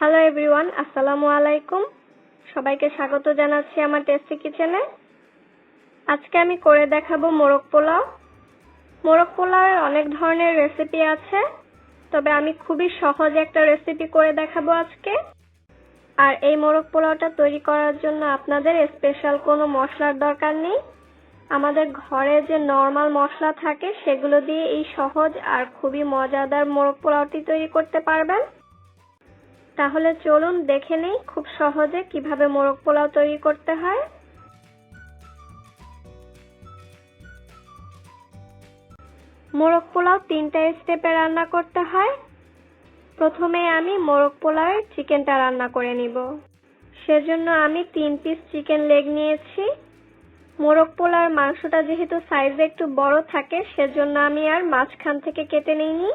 Hello everyone আসসালামু আলাইকুম সবাইকে স্বাগত জানাচ্ছি আমার টেস্টি কিচেনে আজকে আমি করে দেখাবো মোরগ পোলাও। মোরগ পোলাওয়ের অনেক ধরনের রেসিপি আছে, তবে আমি খুবই সহজ একটা রেসিপি করে দেখাবো আজকে। আর এই মোরগ পোলাওটা তৈরি করার জন্য আপনাদের স্পেশাল কোনো মশলার দরকার নেই। আমাদের ঘরে যে নর্মাল মশলা থাকে, সেগুলো দিয়ে এই সহজ আর খুবই মজাদার মোরগ পোলাওটি তৈরি করতে পারবেন। তাহলে চলুন দেখে নেই খুব সহজে কীভাবে মোরগ পোলাও তৈরি করতে হয়। মোরগ পোলাও তিনটা স্টেপে রান্না করতে হয়। প্রথমে আমি মোরগ পোলাওয়ের চিকেনটা রান্না করে নিব। সেজন্য আমি তিন পিস চিকেন লেগ নিয়েছি। মোরগ পোলার মাংসটা যেহেতু সাইজে একটু বড় থাকে, সেজন্য আমি আর মাঝখান থেকে কেটে নিইনি।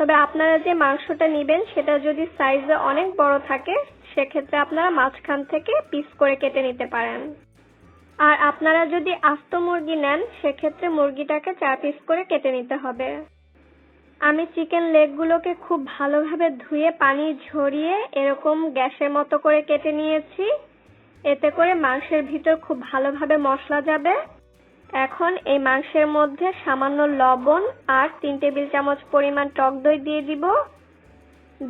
তবে আপনারা যে মাংসটা নেবেন, সেটা যদি সাইজে অনেক বড় থাকে, সেক্ষেত্রে আপনারা মাঝখান থেকে পিস করে কেটে নিতে পারেন। আর আপনারা যদি আস্ত মুরগি নেন, সেক্ষেত্রে মুরগিটাকে চার পিস করে কেটে নিতে হবে। আমি চিকেন লেগগুলোকে খুব ভালোভাবে ধুয়ে, পানি ঝরিয়ে এরকম গ্যাসের মতো করে কেটে নিয়েছি। এতে করে মাংসের ভিতর খুব ভালোভাবে মশলা যাবে। এখন এই মাংসের মধ্যে সামান্য লবণ আর তিন টেবিল চামচ পরিমাণ টক দই দিয়ে দিব।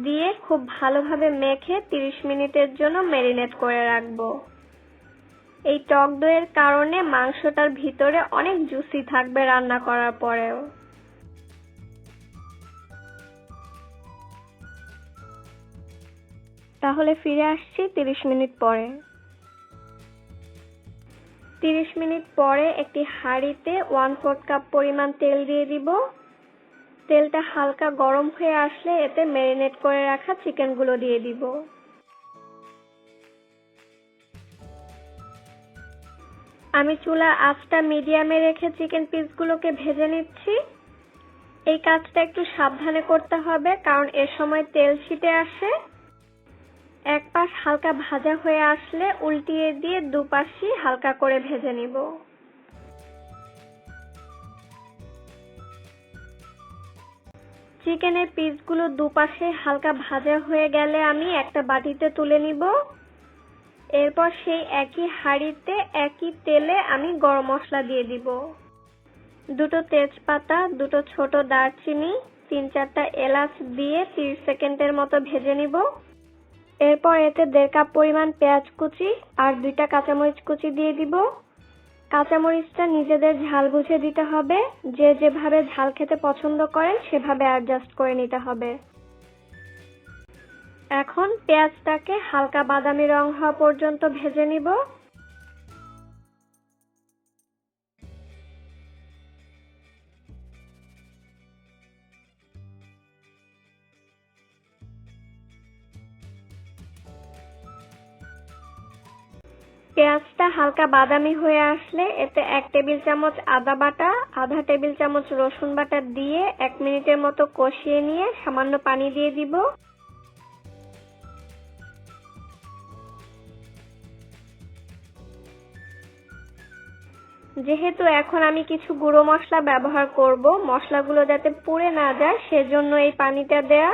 দিয়ে খুব ভালোভাবে মেখে তিরিশ মিনিটের জন্য ম্যারিনেট করে রাখব। এই টক দইয়ের কারণে মাংসটার ভিতরে অনেক জুসি থাকবে রান্না করার পরেও। তাহলে ফিরে আসছি তিরিশ মিনিট পরে। তিরিশ মিনিট পরে একটি হাঁড়িতে ওয়ান ফোর্থ কাপ পরিমাণ তেল দিয়ে দিব। তেলটা হালকা গরম হয়ে আসলে এতে ম্যারিনেট করে রাখা চিকেনগুলো দিয়ে দিব। আমি চুলা আঁচটা মিডিয়ামে রেখে চিকেন পিসগুলোকে ভেজে নিচ্ছি। এই কাজটা একটু সাবধানে করতে হবে, কারণ এ সময় তেল ছিটে আসে। এক পাশ হালকা ভাজা হয়ে আসলে উল্টিয়ে দিয়ে দুপাশই হালকা করে ভেজে নিব। চিকেনের পিসগুলো দুপাশে হালকা ভাজা হয়ে গেলে আমি একটা বাটিতে তুলে নিব। এরপর সেই একই হাঁড়িতে একই তেলে আমি গরম মশলা দিয়ে দিব। দুটো তেজপাতা, দুটো ছোট দারচিনি, তিন চারটা এলাচ দিয়ে তিরিশ সেকেন্ডের মতো ভেজে নিব। এরপর এতে দেড় কাপ পরিমাণ পেঁয়াজ কুচি আর দুইটা কাঁচামরিচ কুচি দিয়ে দিব। কাঁচামরিচটা নিজেদের ঝাল বুঝে দিতে হবে। যে যেভাবে ঝাল খেতে পছন্দ করেন, সেভাবে অ্যাডজাস্ট করে নিতে হবে। এখন পেঁয়াজটাকে হালকা বাদামি রং হওয়া পর্যন্ত ভেজে নিব। পেঁয়াজটা হালকা বাদামি হয়ে আসলে এতে এক টেবিল চামচ আদা বাটা, আধা টেবিল চামচ রসুন বাটা দিয়ে এক মিনিটের মতো কষিয়ে নিয়ে সামান্য পানি দিয়ে দিব। যেহেতু এখন আমি কিছু গুঁড়ো মশলা ব্যবহার করব, মশলাগুলো যাতে পুড়ে না যায়, সেজন্য এই পানিটা দেয়া।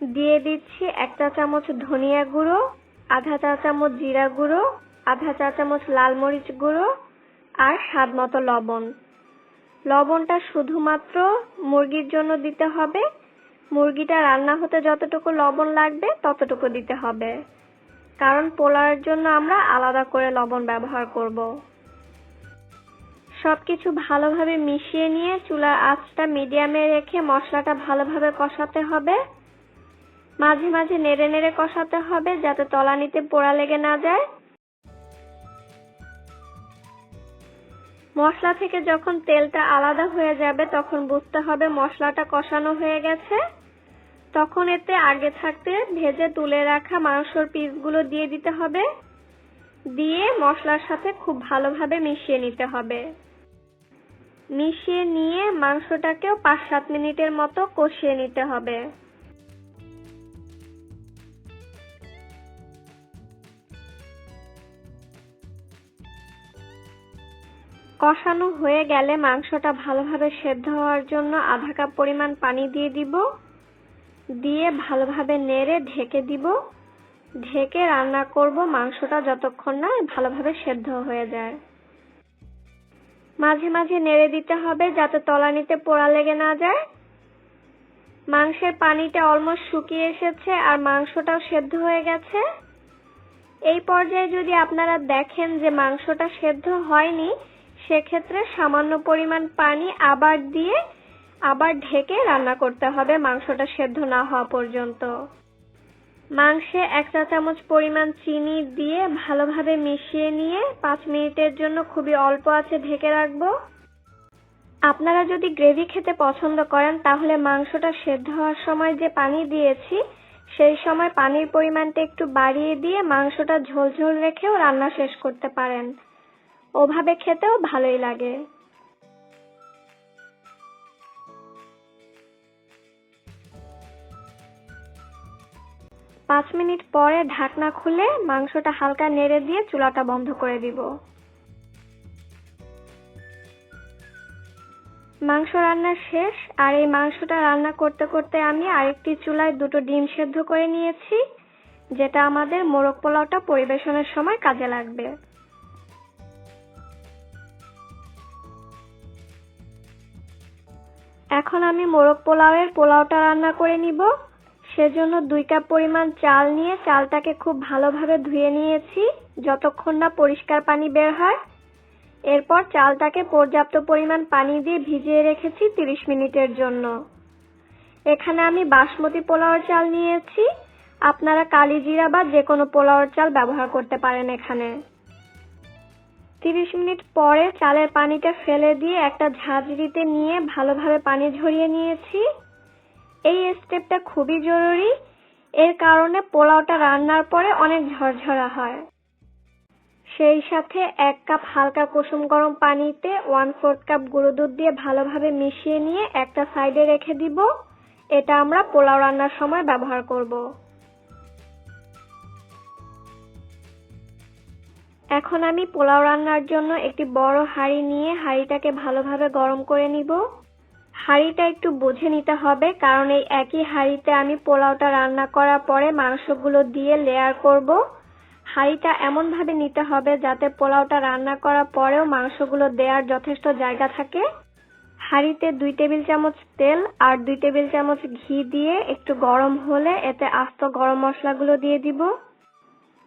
দিয়ে দিচ্ছি একটা চামচ ধনিয়া গুঁড়ো, আধা চা চামচ জিরা গুঁড়ো আধা চা চামচ লাল মরিচ গুঁড়ো আর স্বাদ মতো লবণ। লবণটা শুধুমাত্র মুরগির জন্য দিতে হবে। মুরগিটা রান্না হতে যতটুকু লবণ লাগবে, ততটুকু দিতে হবে। কারণ পোলাওয়ের জন্য আমরা আলাদা করে লবণ ব্যবহার করব। সবকিছু ভালোভাবে মিশিয়ে নিয়ে চুলার আঁচটা মিডিয়ামে রেখে মশলাটা ভালোভাবে কষাতে হবে। মাঝে মাঝে নেড়ে নেড়ে কষাতে হবে যাতে তলানিতে পোড়া লেগে না যায়। মশলা থেকে যখন তেলটা আলাদা হয়ে যাবে, তখন বুঝতে হবে মশলাটা কষানো হয়ে গেছে। তখন এতে আগে থাকতে ভেজে তুলে রাখা মাংসর পিসগুলো দিয়ে দিতে হবে। দিয়ে মশলার সাথে খুব ভালোভাবে মিশিয়ে নিতে হবে। মিশিয়ে নিয়ে মাংসটাকেও পাঁচ সাত মিনিটের মতো কষিয়ে নিতে হবে। কষানো হয়ে গেলে মাংসটা ভালোভাবে সেদ্ধ হওয়ার জন্য আধা কাপ পরিমাণ পানি দিয়ে দিব। দিয়ে ভালোভাবে নেড়ে ঢেকে দিব। ঢেকে রান্না করব মাংসটা যতক্ষণ না ভালোভাবে সেদ্ধ হয়ে যায়। মাঝে মাঝে নেড়ে দিতে হবে যাতে তলানিতে পোড়া লেগে না যায়। মাংসের পানিটা অলমোস্ট শুকিয়ে এসেছে আর মাংসটাও সেদ্ধ হয়ে গেছে। এই পর্যায়ে যদি আপনারা দেখেন যে মাংসটা সেদ্ধ হয়নি সেক্ষেত্রে সামান্য পরিমাণ পানি আবার দিয়ে আবার ঢেকে রান্না করতে হবে, মাংসটা সেদ্ধ না হওয়া পর্যন্ত। মাংসে এক চা চামচ পরিমাণ চিনি দিয়ে ভালোভাবে মিশিয়ে নিয়ে পাঁচ মিনিটের জন্য খুবই অল্প আছে ঢেকে রাখব। আপনারা যদি গ্রেভি খেতে পছন্দ করেন, তাহলে মাংসটা সেদ্ধ হওয়ার সময় যে পানি দিয়েছি, সেই সময় পানির পরিমাণটা একটু বাড়িয়ে দিয়ে মাংসটা ঝোলঝোল রেখেও রান্না শেষ করতে পারেন। ওভাবে খেতেও ভালোই লাগে। পাঁচ মিনিট পরে ঢাকনা খুলে মাংসটা হালকা নেড়ে দিয়ে চুলাটা বন্ধ করে দিব। মাংস রান্না শেষ, আর এই মাংসটা রান্না করতে করতে আমি আরেকটি চুলায় দুটো ডিম সেদ্ধ করে নিয়েছি, যেটা আমাদের মোরগ পোলাওটা পরিবেশনের সময় কাজে লাগবে। এখন আমি মোরগ পোলাওয়ের পোলাওটা রান্না করে নিব। সেজন্য দুই কাপ পরিমাণ চাল নিয়ে চালটাকে খুব ভালোভাবে ধুয়ে নিয়েছি, যতক্ষণ না পরিষ্কার পানি বের হয়। এরপর চালটাকে পর্যাপ্ত পরিমাণ পানি দিয়ে ভিজিয়ে রেখেছি তিরিশ মিনিটের জন্য। এখানে আমি বাসমতি পোলাওর চাল নিয়েছি। আপনারা কালিজিরা বা যে কোনো পোলাওর চাল ব্যবহার করতে পারেন এখানে। তিরিশ মিনিট পরে চালের পানিটা ফেলে দিয়ে একটা ঝাঁঝরিতে নিয়ে ভালোভাবে পানি ঝরিয়ে নিয়েছি। এই স্টেপটা খুবই জরুরি। এর কারণে পোলাওটা রান্নার পরে অনেক ঝরঝরা হয়। সেই সাথে এক কাপ হালকা কুসুম গরম পানিতে ওয়ান ফোর্থ কাপ গুঁড়ো দুধ দিয়ে ভালোভাবে মিশিয়ে নিয়ে একটা সাইডে রেখে দিব। এটা আমরা পোলাও রান্নার সময় ব্যবহার করব। এখন আমি পোলাও রান্নার জন্য একটি বড় হাঁড়ি নিয়ে হাঁড়িটাকে ভালোভাবে গরম করে নিব। হাঁড়িটা একটু বুঝে নিতে হবে, কারণ এই একই হাঁড়িতে আমি পোলাওটা রান্না করার পরে মাংসগুলো দিয়ে লেয়ার করব। হাঁড়িটা এমন ভাবে নিতে হবে যাতে পোলাওটা রান্না করার পরেও মাংসগুলো দেওয়ার যথেষ্ট জায়গা থাকে। হাঁড়িতে দুই টেবিল চামচ তেল আর দুই টেবিল চামচ ঘি দিয়ে একটু গরম হলে এতে আস্ত গরম মশলাগুলো দিয়ে দিব।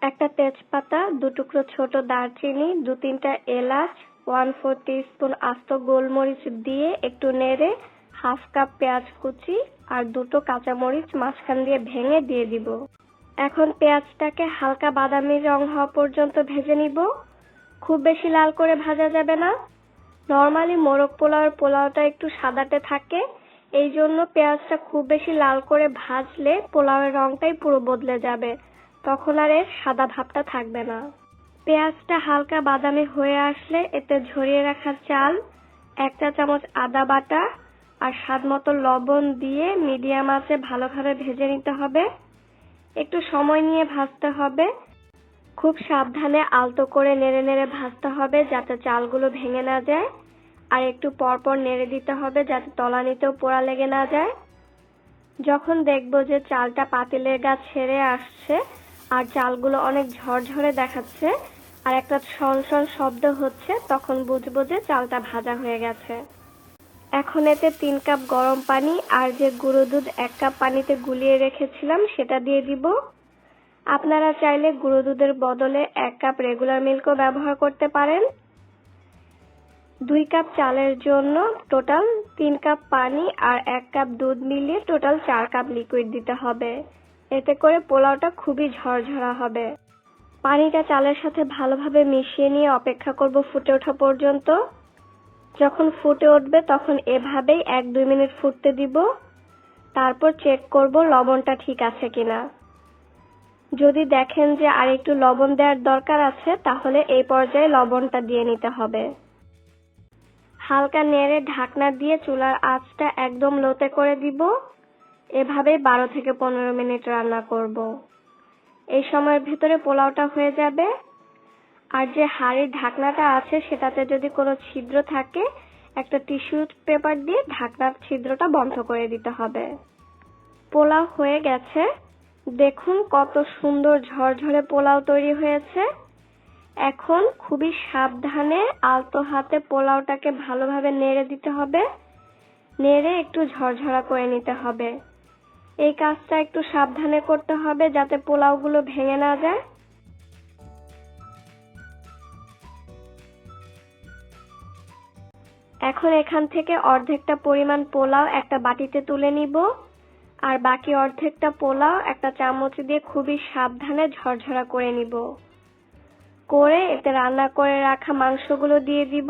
একটা তেজপাতা, দু টুকরো ছোট দারচিনি, দু তিনটা এলাচ ওয়ান ফোর স্পুন আস্ত গোলমরিচ দিয়ে একটু নেড়ে হাফ কাপ পেঁয়াজ কুচি আর দুটো কাঁচামরিচ মাঝখান দিয়ে ভেঙে দিয়ে দিব। এখন পেঁয়াজটাকে হালকা বাদামি রং হওয়া পর্যন্ত ভেজে নিব। খুব বেশি লাল করে ভাজা যাবে না। নর্মালি মোরগ পোলাওয়ের পোলাওটা একটু সাদাটে থাকে। এই জন্য পেঁয়াজটা খুব বেশি লাল করে ভাজলে পোলাওয়ের রংটাই পুরো বদলে যাবে। তখন আর এর সাদা ভাবটা থাকবে না। পেঁয়াজটা হালকা বাদামি হয়ে আসলে এতে ঝরিয়ে রাখা চাল এক চা চামচ আদা বাটা আর স্বাদ মতো লবণ দিয়ে মিডিয়াম আঁচে ভালোভাবে ভেজে নিতে হবে। একটু সময় নিয়ে ভাজতে হবে। খুব সাবধানে আলতো করে নেড়ে নেড়ে ভাজতে হবে যাতে চালগুলো ভেঙে না যায়। আর একটু পরপর নেড়ে দিতে হবে যাতে তলানিতেও পোড়া লেগে না যায়। যখন দেখব যে চালটা পাতিলের গা ছেড়ে আসছে আর চালগুলো অনেক ঝরঝরে দেখাচ্ছে, আর একটা সল সল শব্দ হচ্ছে, তখন বুঝব যে চালটা ভাজা হয়ে গেছে। এখন এতে তিন কাপ গরম পানি আর যে গুঁড়ো দুধ এক কাপ পানিতে গুলিয়ে রেখেছিলাম, সেটা দিয়ে দিব। আপনারা চাইলে গুঁড়ো দুধের বদলে এক কাপ রেগুলার মিল্কও ব্যবহার করতে পারেন। দুই কাপ চালের জন্য টোটাল তিন কাপ পানি আর এক কাপ দুধ মিলিয়ে টোটাল চার কাপ লিকুইড দিতে হবে। এতে করে পোলাওটা খুবই ঝরঝরা হবে। পানিটা চালের সাথে ভালোভাবে মিশিয়ে নিয়ে অপেক্ষা করব ফুটে ওঠা পর্যন্ত। যখন ফুটে উঠবে তখন এভাবেই এক দুই মিনিট ফুটতে দিব। তারপর চেক করব লবণটা ঠিক আছে কিনা। যদি দেখেন যে আর একটু লবণ দেওয়ার দরকার আছে, তাহলে এই পর্যায়ে লবণটা দিয়ে নিতে হবে। হালকা নেড়ে ঢাকনা দিয়ে চুলার আঁচটা একদম লোতে করে দিব। এভাবে বারো থেকে পনেরো মিনিট রান্না করব। এই সময়ের ভেতরে পোলাওটা হয়ে যাবে। আর যে হাড়ির ঢাকনাটা আছে, সেটাতে যদি কোনো ছিদ্র থাকে, একটা টিস্যু পেপার দিয়ে ঢাকনার ছিদ্রটা বন্ধ করে দিতে হবে। পোলাও হয়ে গেছে। দেখুন কত সুন্দর ঝরঝরে পোলাও তৈরি হয়েছে। এখন খুবই সাবধানে আলতো হাতে পোলাওটাকে ভালোভাবে নেড়ে দিতে হবে। নেড়ে একটু ঝরঝরা করে নিতে হবে। এই কাজটা একটু সাবধানে করতে হবে যাতে পোলাওগুলো ভেঙে না যায়। এখন এখান থেকে অর্ধেকটা পরিমাণ পোলাও একটা বাটিতে তুলে নিব। আর বাকি অর্ধেকটা পোলাও একটা চামচ দিয়ে খুবই সাবধানে ঝরঝরা করে নিব। করে এতে রান্না করে রাখা মাংসগুলো দিয়ে দিব।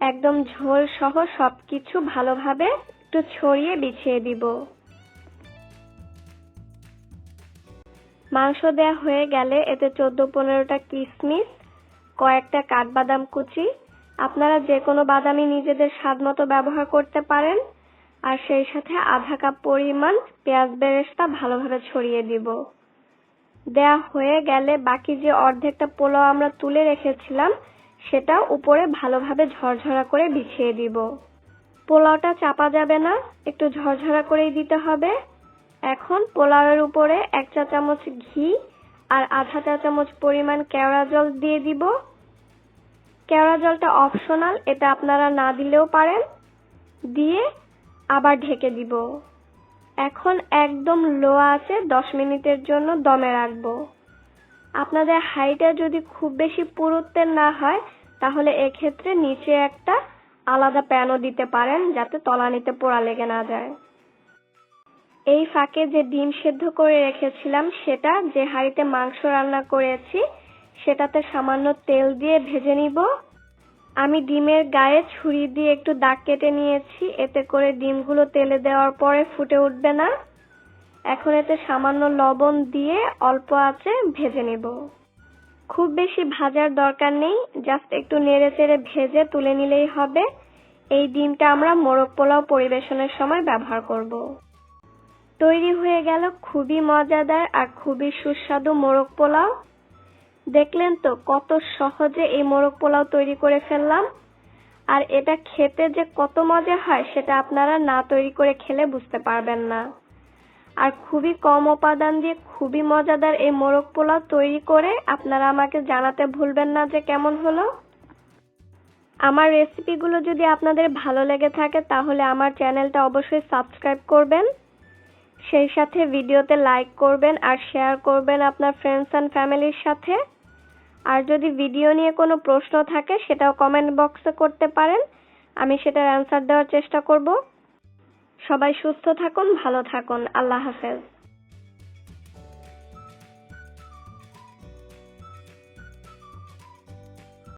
একদম ঝোল সহ সবকিছু ভালোভাবে একটু ছড়িয়ে বিছিয়ে দিব। মাংস দেয়া হয়ে গেলে এতে চোদ্দ পনেরোটা কিশমিশ কয়েকটা কাঠবাদাম কুচি। আপনারা যে কোনো বাদামই নিজেদের স্বাদ মতো ব্যবহার করতে পারেন। আর সেই সাথে আধা কাপ পরিমাণ পেঁয়াজ বেরেস্তা ভালোভাবে ছড়িয়ে দিব। দেয়া হয়ে গেলে বাকি যে অর্ধেকটা পোলাও আমরা তুলে রেখেছিলাম, সেটা উপরে ভালোভাবে ঝরঝরা করে বিছিয়ে দিব। পোলাওটা চাপা যাবে না, একটু ঝরঝরা করেই দিতে হবে। এখন পোলাওয়ের উপরে এক চা চামচ ঘি আর আধা চা চামচ পরিমাণ কেওড়া জল দিয়ে দিব। কেওড়া জলটা অপশনাল এটা আপনারা না দিলেও পারেন। দিয়ে আবার ঢেকে দিব। এখন একদম লো আছে, দশ মিনিটের জন্য দমে রাখব। আপনাদের হাইটা যদি খুব বেশি পুরুত্বের না হয়, তাহলে এক্ষেত্রে নিচে একটা আলাদা প্যানও দিতে পারেন, যাতে তলানিতে পোড়া লেগে না যায়। এই ফাঁকে যে ডিম সেদ্ধ করে রেখেছিলাম সেটা, যে হাঁড়িতে মাংস রান্না করেছি, সেটাতে সামান্য তেল দিয়ে ভেজে নিব। আমি ডিমের গায়ে ছুরি দিয়ে একটু দাগ কেটে নিয়েছি, এতে করে ডিমগুলো তেলে দেওয়ার পরে ফুটে উঠবে না। এখন এতে সামান্য লবণ দিয়ে অল্প আঁচে ভেজে নেব। খুব বেশি ভাজার দরকার নেই, জাস্ট একটু নেড়ে চেড়ে ভেজে তুলে নিলেই হবে। এই ডিমটা আমরা মোরগ পোলাও পরিবেশনের সময় ব্যবহার করব। তৈরি হয়ে গেল খুবই মজাদার আর খুবই সুস্বাদু মোরগ পোলাও। দেখলেন তো কত সহজে এই মোরগ পোলাও তৈরি করে ফেললাম। আর এটা খেতে যে কত মজা হয় সেটা আপনারা না তৈরি করে খেলে বুঝতে পারবেন না। আর খুবই কম উপাদান দিয়ে খুবই মজাদার এই মোরগ পোলাও তৈরি করে আপনারা আমাকে জানাতে ভুলবেন না যে কেমন হলো। আমার রেসিপিগুলো যদি আপনাদের ভালো লেগে থাকে তাহলে আমার চ্যানেলটা অবশ্যই সাবস্ক্রাইব করবেন। সেই সাথে ভিডিওতে লাইক করবেন আর শেয়ার করবেন আপনার ফ্রেন্ডস অ্যান্ড ফ্যামিলির সাথে। আর যদি ভিডিও নিয়ে কোনো প্রশ্ন থাকে, সেটাও কমেন্ট বক্সে করতে পারেন। আমি সেটার অ্যান্সার দেওয়ার চেষ্টা করব। সবাই সুস্থ থাকুন, ভালো থাকুন। আল্লাহ হাফেজ।